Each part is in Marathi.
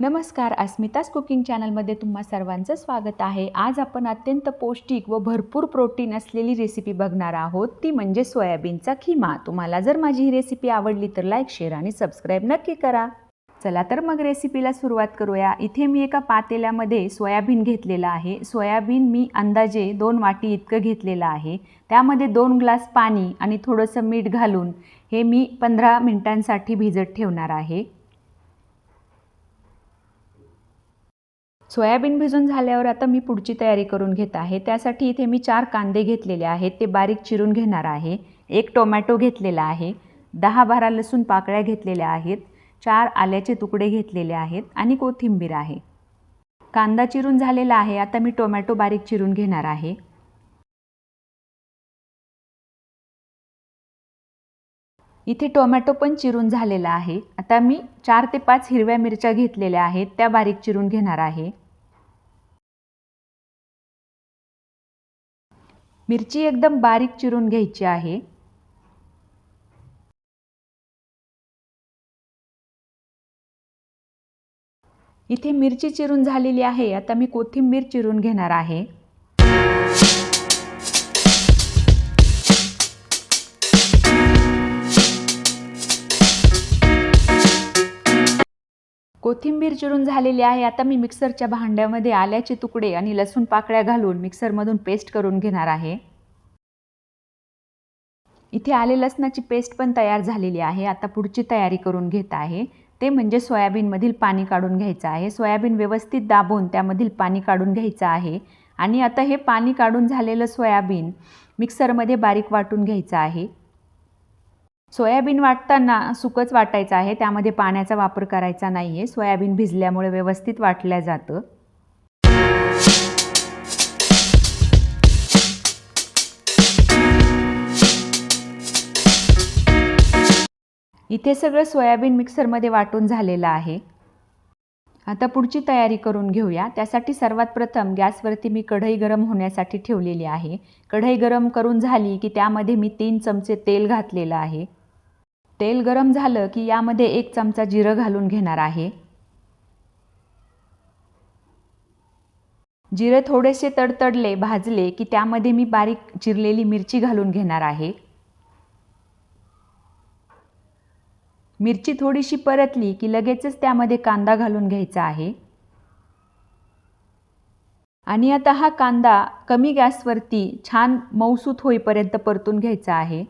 नमस्कार अस्मिताज कुकिंग चॅनलमध्ये तुम्हा सर्वांचं स्वागत आहे. आज आपण अत्यंत पौष्टिक व भरपूर प्रोटीन असलेली रेसिपी बघणार आहोत. ती म्हणजे सोयाबीनचा खिमा. तुम्हाला जर माझी ही रेसिपी आवडली तर लाईक शेअर आणि सबस्क्राईब नक्की करा. चला तर मग रेसिपीला सुरुवात करूया. इथे मी एका पातेल्यामध्ये सोयाबीन घेतलेलं आहे. सोयाबीन मी अंदाजे दोन वाटी इतकं घेतलेलं आहे. त्यामध्ये दोन ग्लास पाणी आणि थोडंसं मीठ घालून हे मी पंधरा मिनटांसाठी भिजत ठेवणार आहे. सोयाबीन भिजून झाल्यावर आता मी पुढची तयारी करून घेत आहे. त्यासाठी इथे मी चार कांदे घेतलेले आहेत. ते बारीक चिरून घेणार आहे. एक टोमॅटो घेतलेला आहे. दहा बारा लसूण पाकळ्या घेतलेल्या आहेत. चार आल्याचे तुकडे घेतलेले आहेत आणि कोथिंबीर आहे. कांदा चिरून झालेला आहे. आता मी टोमॅटो बारीक चिरून घेणार आहे. इथे टोमॅटो पण चिरून झालेला आहे. आता मी चार ते पाच हिरव्या मिरच्या घेतलेल्या आहेत. त्या बारीक चिरून घेणार आहे. मिरची एकदम बारीक चिरून घ्यायची आहे. इथे मिरची चिरून झालेली आहे. आता मी कोथिंबीर चिरून घेणार आहे. कोथिंबीर चिरून झालेली आहे. आता मी मिक्सरच्या भांड्यामध्ये आल्याचे तुकडे आणि लसूण पाकळ्या घालून मिक्सरमधून पेस्ट करून घेणार आहे. इथे आले लसणाची पेस्ट पण तयार झालेली आहे. आता पुढची तयारी करून घेत आहे. ते म्हणजे सोयाबीनमधील पाणी काढून घ्यायचं आहे. सोयाबीन व्यवस्थित दाबून त्यामधील पाणी काढून घ्यायचं आहे. आणि आता हे पाणी काढून झालेलं सोयाबीन मिक्सरमध्ये बारीक वाटून घ्यायचं आहे. सोयाबीन वाटताना सुकच वाटायचं आहे. त्यामध्ये पाण्याचा वापर करायचा नाही आहे सोयाबीन भिजल्यामुळे व्यवस्थित वाटलं जातं. इथे सगळं सोयाबीन मिक्सरमध्ये वाटून झालेलं आहे. आता पुढची तयारी करून घेऊया. त्यासाठी सर्वात प्रथम गॅसवरती मी कढई गरम होण्यासाठी ठेवलेली आहे. कढई गरम करून झाली की त्यामध्ये मी तीन चमचे तेल घातलेलं आहे. तेल गरम झालं की यामध्ये एक चमचा जिरं घालून घेणार आहे. जिरे थोडेसे तडतडले भाजले की त्यामध्ये मी बारीक चिरलेली मिरची घालून घेणार आहे. मिरची थोडीशी परतली की लगेचच त्यामध्ये कांदा घालून घ्यायचा आहे. आणि आता हा कांदा कमी गॅसवरती छान मऊसूत होईपर्यंत परतून घ्यायचा आहे.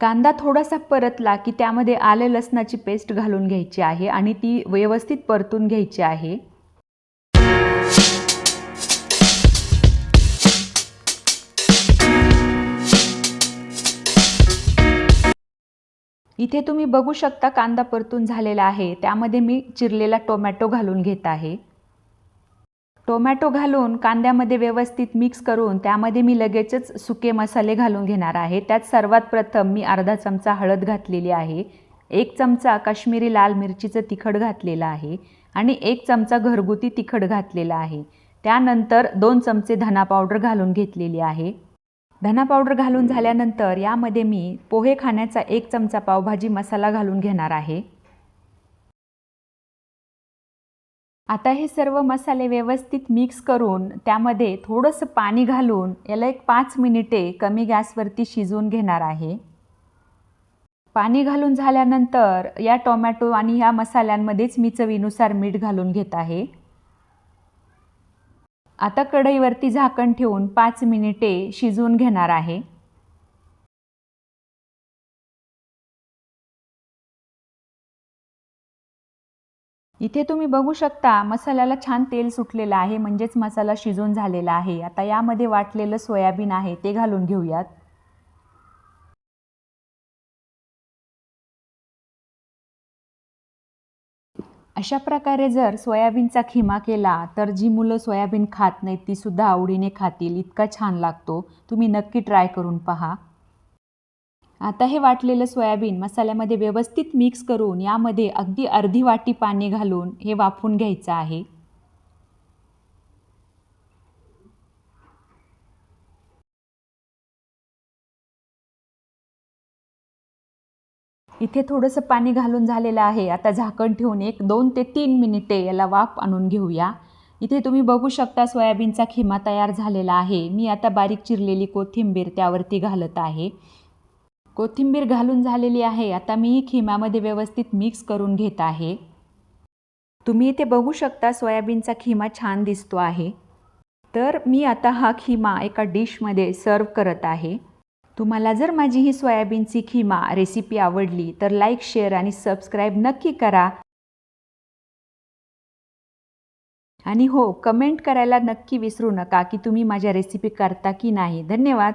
कांदा थोडासा परतला की त्यामध्ये आले लसणाची पेस्ट घालून घ्यायची आहे आणि ती व्यवस्थित परतून घ्यायची आहे. इथे तुम्ही बघू शकता कांदा परतून झालेला आहे. त्यामध्ये मी चिरलेला टोमॅटो घालून घेत आहे. टोमॅटो घालून कांद्यामध्ये व्यवस्थित मिक्स करून त्यामध्ये मी लगेचच सुके मसाले घालून घेणार आहे. त्यात सर्वात प्रथम मी अर्धा चमचा हळद घातलेली आहे. एक चमचा काश्मीरी लाल मिरचीचं तिखट घातलेलं आहे आणि एक चमचा घरगुती तिखट घातलेला आहे. त्यानंतर दोन चमचे धना पावडर घालून घेतलेली आहे. धना पावडर घालून झाल्यानंतर यामध्ये मी पोहे खाण्याचा एक चमचा पावभाजी मसाला घालून घेणार आहे. आता हे सर्व मसाले व्यवस्थित मिक्स करून त्यामध्ये थोडंसं पाणी घालून याला एक पाच मिनिटे कमी गॅसवरती शिजवून घेणार आहे. पाणी घालून झाल्यानंतर या टोमॅटो आणि ह्या मसाल्यांमध्येच मी चवीनुसार मीठ घालून घेत आहे. आता कढईवरती झाकण ठेवून पाच मिनिटे शिजवून घेणार आहे. इथे तुम्ही बघू शकता मसाल्याला छान तेल सुटलेलं आहे म्हणजेच मसाला शिजून झालेला आहे. आता यामध्ये वाटलेलं सोयाबीन आहे ते घालून घेऊयात. अशा प्रकारे जर सोयाबीनचा खिमा केला तर जी मुलं सोयाबीन खात नाहीत तीसुद्धा आवडीने खातील. इतका छान लागतो. तुम्ही नक्की ट्राय करून पहा. आता हे वाटलेलं सोयाबीन मसाल्यामध्ये व्यवस्थित मिक्स करून यामध्ये अगदी अर्धी वाटी पाणी घालून हे वाफून घ्यायचं आहे. इथे थोडंसं पाणी घालून झालेलं आहे. आता झाकण ठेवून एक दोन ते तीन मिनिटे याला वाफ आणून घेऊया. इथे तुम्ही बघू शकता सोयाबीनचा खिमा तयार झालेला आहे. मी आता बारीक चिरलेली कोथिंबीर त्यावरती घालत आहे. कोथिंबीर घालून झालेली आहे. आता मी ही खिम्यामध्ये व्यवस्थित मिक्स करून घेत आहे. तुम्ही इथे बघू शकता सोयाबीनचा खिमा छान दिसतो आहे. तर मी आता हा खिमा एका डिशमध्ये सर्व करत आहे. तुम्हाला जर माझी ही सोयाबीनची खिमा रेसिपी आवडली तर लाईक शेअर आणि सबस्क्राईब नक्की करा. आणि हो कमेंट करायला नक्की विसरू नका की तुम्ही माझ्या रेसिपी करता की नाही. धन्यवाद.